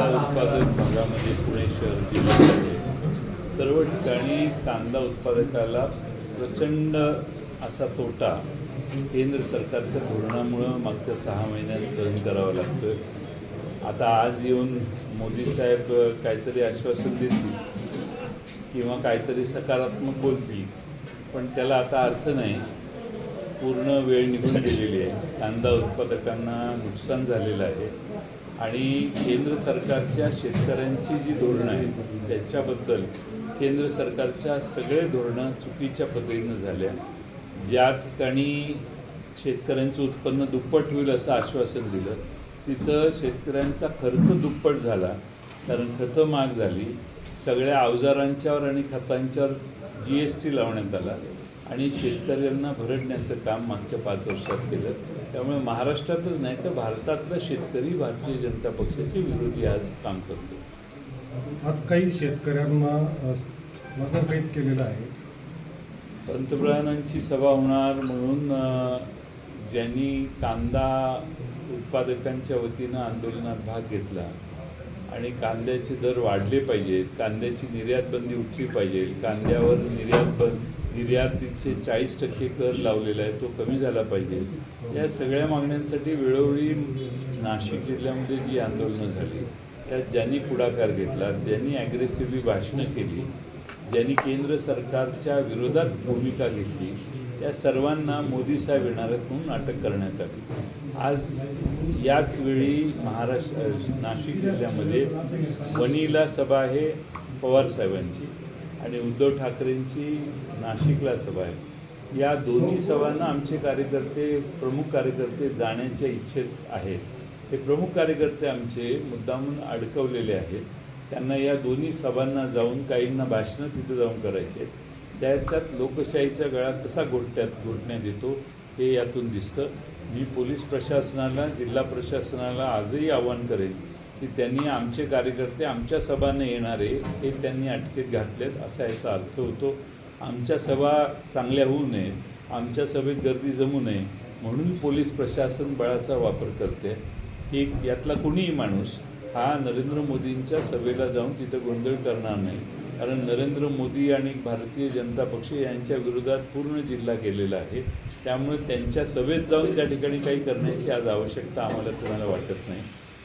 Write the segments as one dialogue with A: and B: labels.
A: कांदा उत्पादक भागामध्ये पुणे शहर जिल्ह्यामध्ये सर्व ठिकाणी कांदा उत्पादकाला प्रचंड असा तोटा केंद्र सरकारच्या धोरणामुळं मागच्या सहा महिन्यात सहन करावा लागतं आता आज येऊन मोदी साहेब काहीतरी आश्वासन देतील किंवा काहीतरी सकारात्मक बोलतील पण त्याला आता अर्थ नाही. पूर्ण वेळ निघून गेलेली आहे. कांदा उत्पादकांना नुकसान झालेलं आहे. आणि केंद्र सरकारच्या शेतकऱ्यांची जी धोरणं आहेत त्याच्याबद्दल केंद्र सरकारच्या सगळे धोरणं चुकीच्या पद्धतीनं झाल्या. ज्या ठिकाणी शेतकऱ्यांचं उत्पन्न दुप्पट होईल असं आश्वासन दिलं तिथं शेतकऱ्यांचा खर्च दुप्पट झाला. कारण खतं महाग झाली. सगळ्या अवजारांच्यावर आणि खतांच्यावर जी एस टी लावण्यात आला. आणि शेतकऱ्यांना भरडण्याचं काम मागच्या पाच वर्षात केलं. त्यामुळे महाराष्ट्रातच नाही तर भारतातला शेतकरी भारतीय जनता पक्षाचे विरोधी आज काम करतो
B: आज काही शेतकऱ्यांना मजरकैद केलेलं आहे.
A: पंतप्रधानांची सभा होणार म्हणून ज्यांनी कांदा उत्पादकांच्या वतीनं आंदोलनात भाग घेतला आणि कांद्याचे दर वाढले पाहिजेत कांद्याची निर्यात बंदी उठली पाहिजे कांद्यावर निर्यात बंद निर्यातीचे चाळीस टक्के कर लावलेला आहे तो कमी झाला पाहिजे. या सगळ्या मागण्यांसाठी वेळोवेळी नाशिक जिल्ह्यामध्ये जी आंदोलनं झाली त्यात ज्यांनी पुढाकार घेतला ज्यांनी ॲग्रेसिव्हली भाषणं केली ज्यांनी केंद्र सरकारच्या विरोधात भूमिका घेतली या सर्वांना मोदी साहेब येणाऱ्यातून अटक करण्यात आली. आज याच वेळी महाराष्ट्र नाशिक जिल्ह्यामध्ये वणीला सभा आहे पवार साहेबांची. आणि उद्धव ठाकरेंची नाशिकला सभा आहे. या दोन्ही सभांना आमचे कार्यकर्ते प्रमुख कार्यकर्ते जाण्याच्या इच्छेत आहेत. हे प्रमुख कार्यकर्ते आमचे मुद्दामून अडकवलेले आहेत. त्यांना या दोन्ही सभांना जाऊन काहींना भाषणं तिथं जाऊन करायचे. त्याच्यात लोकशाहीचा गळा कसा घोटण्यात घोटण्यात येतो हे यातून दिसतं. मी पोलीस प्रशासनाला जिल्हा प्रशासनाला आजही आवाहन करेन की त्यांनी आमचे कार्यकर्ते आमच्या सभांना येणारे हे त्यांनी अटकेत घातलेत असा याचा अर्थ होतो. आमच्या सभा चांगल्या होऊ नये आमच्या सभेत गर्दी जमू नये म्हणून पोलीस प्रशासन बळाचा वापर करते. की यातला कुणीही माणूस हा नरेंद्र मोदींच्या सभेला जाऊन तिथं गोंधळ करणार नाही. कारण नरेंद्र मोदी आणि भारतीय जनता पक्ष यांच्या विरोधात पूर्ण जिल्हा गेलेला आहे. त्यामुळे त्यांच्या सभेत जाऊन त्या ठिकाणी काही करण्याची आज आवश्यकता आम्हाला कुणाला वाटत नाही.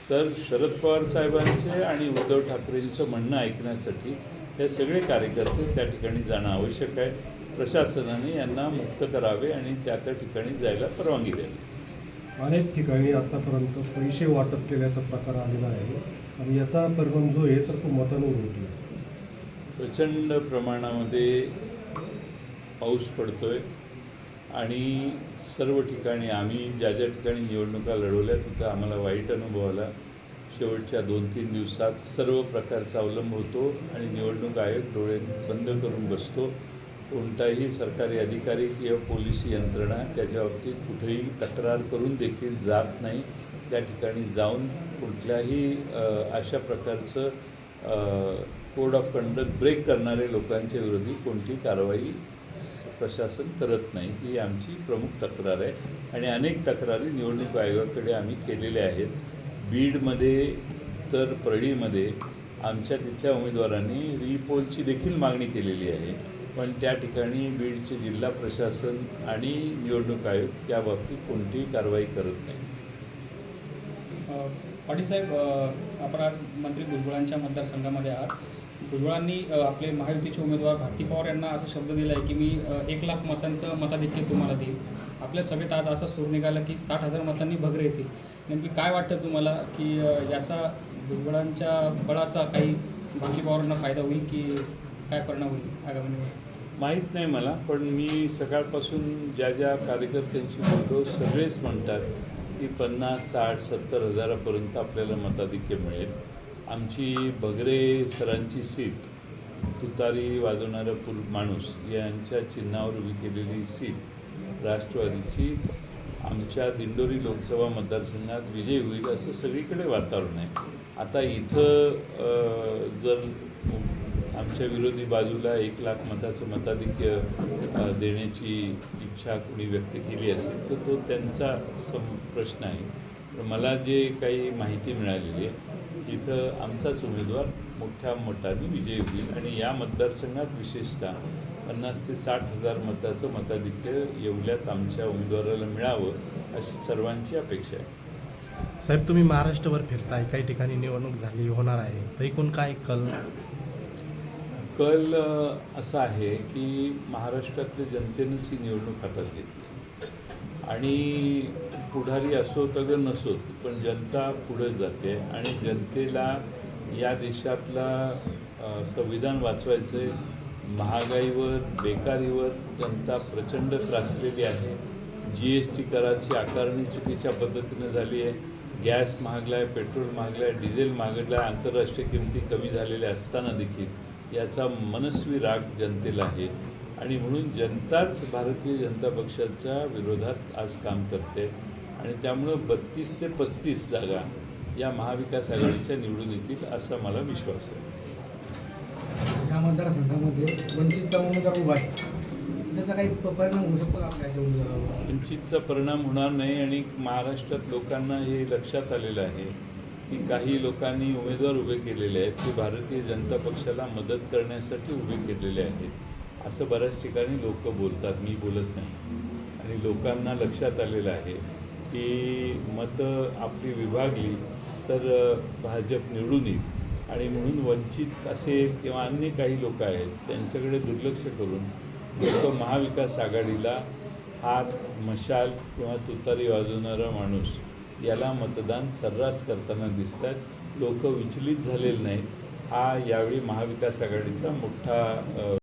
A: तर शरद पवार साहेबांचे आणि उद्धव ठाकरेंचं म्हणणं ऐकण्यासाठी हे सगळे कार्यकर्ते त्या ठिकाणी जाणं आवश्यक आहे. प्रशासनाने यांना मुक्त करावे आणि त्या त्या ठिकाणी जायला परवानगी द्यावी.
B: अनेक ठिकाणी आतापर्यंत पैसे वाटप केल्याचा प्रकार आलेला आहे आणि याचा परिणाम जो आहे तर तो मतांवर होतो
A: प्रचंड प्रमाणामध्ये पाऊस पडतोय. आणि सर्व ठिकाणी आम्ही ज्या ज्या ठिकाणी निवडणुका लढवल्या तिथं आम्हाला वाईट अनुभव आला शेवटच्या दोन तीन दिवसात सर्व प्रकारचा अवलंब होतो आणि निवडणूक आयोग डोळे बंद करून बसतो. कोणताही सरकारी अधिकारी किंवा पोलीस यंत्रणा त्याच्या बाबतीत कुठेही तक्रार करून देखील जात नाही. त्या ठिकाणी जाऊन कुठल्याही अशा प्रकारचं कोड ऑफ कंडक्ट ब्रेक करणारे लोकांच्या विरोधी कोणती कारवाई प्रशासन करत नाही ही आमची प्रमुख तक्रार आहे. आणि अनेक तक्रारी निवडणूक आयोगाकडे आम्ही केलेल्या आहेत. बीडमध्ये तर परळीमध्ये आमच्या तिथल्या उमेदवारांनी रिपोलची देखील मागणी केलेली आहे. पण त्या ठिकाणी बीडचे जिल्हा प्रशासन आणि निवडणूक आयोग त्याबाबतीत कोणतीही कारवाई करत नाही.
C: अ, पाटील साहेब आपण आज मंत्री भुजबळांच्या मतदारसंघामध्ये आहात. भुजबळांनी आपले महायुतीचे उमेदवार भारती पवार यांना असा शब्द दिला आहे की मी एक लाख मतांचं मताधिक्य तुम्हाला देईल आपल्या सभेत आज असा सूर निघाला की साठ हजार मतांनी भगरे येतील. नेमकी काय वाटतं तुम्हाला की याचा भुजबळांच्या बळाचा काही भारती पवारांना फायदा होईल की काय परिणाम होईल आगामी निवडणूक
A: माहीत नाही मला पण मी सकाळपासून ज्या ज्या कार्यकर्त्यांशी बोलतो सगळेच म्हणतात की पन्नास साठ सत्तर हजारापर्यंत आपल्याला मताधिक्य मिळेल. आमची बगरे सरांची सीट तुतारी वाजवणारा पुल माणूस यांच्या चिन्हावर उभी केलेली सीट राष्ट्रवादीची. आमच्या दिंडोरी लोकसभा मतदारसंघात विजय होईल असं सगळीकडे वातावरण आहे. आता इथं जर आमच्या विरोधी बाजूला एक लाख मताचं मताधिक्य देण्याची इच्छा कोणी व्यक्त केली असेल तर तो त्यांचा सम प्रश्न आहे. तर मला जे काही माहिती मिळालेली आहे इथं आमचाच उमेदवार मोठ्या मताने विजयी होईल. आणि या मतदारसंघात विशेषतः पन्नास ते साठ हजार मताचं मताधिक्य येवल्यात आमच्या उमेदवाराला मिळावं अशी सर्वांची अपेक्षा आहे.
D: साहेब तुम्ही महाराष्ट्रभर फिरताय. काही ठिकाणी निवडणूक झाली होणार आहे. तर एकूण काय कल?
A: कल असा आहे की महाराष्ट्रातल्या जनतेनंच ही निवडणूक हातात घेतली. आणि पुढारी असो अगर नसोत पण जनता पुढे जाते आणि जनतेला या देशातला संविधान वाचवायचं आहे महागाईवर बेकारीवर जनता प्रचंड त्रासलेली आहे. जी एस टी कराची आकारणी चुकीच्या पद्धतीनं झाली आहे. गॅस महागला आहे पेट्रोल महागला आहे डिझेल महागला आहे आंतरराष्ट्रीय किमती कमी झालेल्या असताना देखील याचा मनस्वी राग जनतेला आहे. आणि म्हणून जनताच भारतीय जनता पक्षाच्या विरोधात आज काम करते. आणि त्यामुळं बत्तीस ते पस्तीस जागा या महाविकास आघाडीच्या निवडून येतील असा मला विश्वास आहे.
E: या मतदारसंघामध्ये वंचितचा उमेदवार उभा आहे. त्याचा काही परिणाम होऊ शकतो आपल्या
A: वंचितचा परिणाम होणार नाही आणि महाराष्ट्रात लोकांना हे लक्षात आलेलं आहे की काही लोकांनी उमेदवार उभे केलेले आहेत ते भारतीय जनता पक्षाला मदत करण्यासाठी उभे केलेले आहेत. असं बऱ्याच ठिकाणी लोक बोलतात मी बोलत नाही. आणि लोकांना लक्षात आलेलं आहे की मतं आपली विभागली तर भाजप निवडून येईल. आणि म्हणून वंचित असे किंवा अन्य काही लोक आहेत त्यांच्याकडे दुर्लक्ष करून लोक महाविकास आघाडीला हात मशाल किंवा तुतारी वाजवणारा माणूस याला मतदान सर्रास करताना दिसतात. लोक विचलित झालेले नाहीत. हा यावेळी महाविकास आघाडीचा मोठा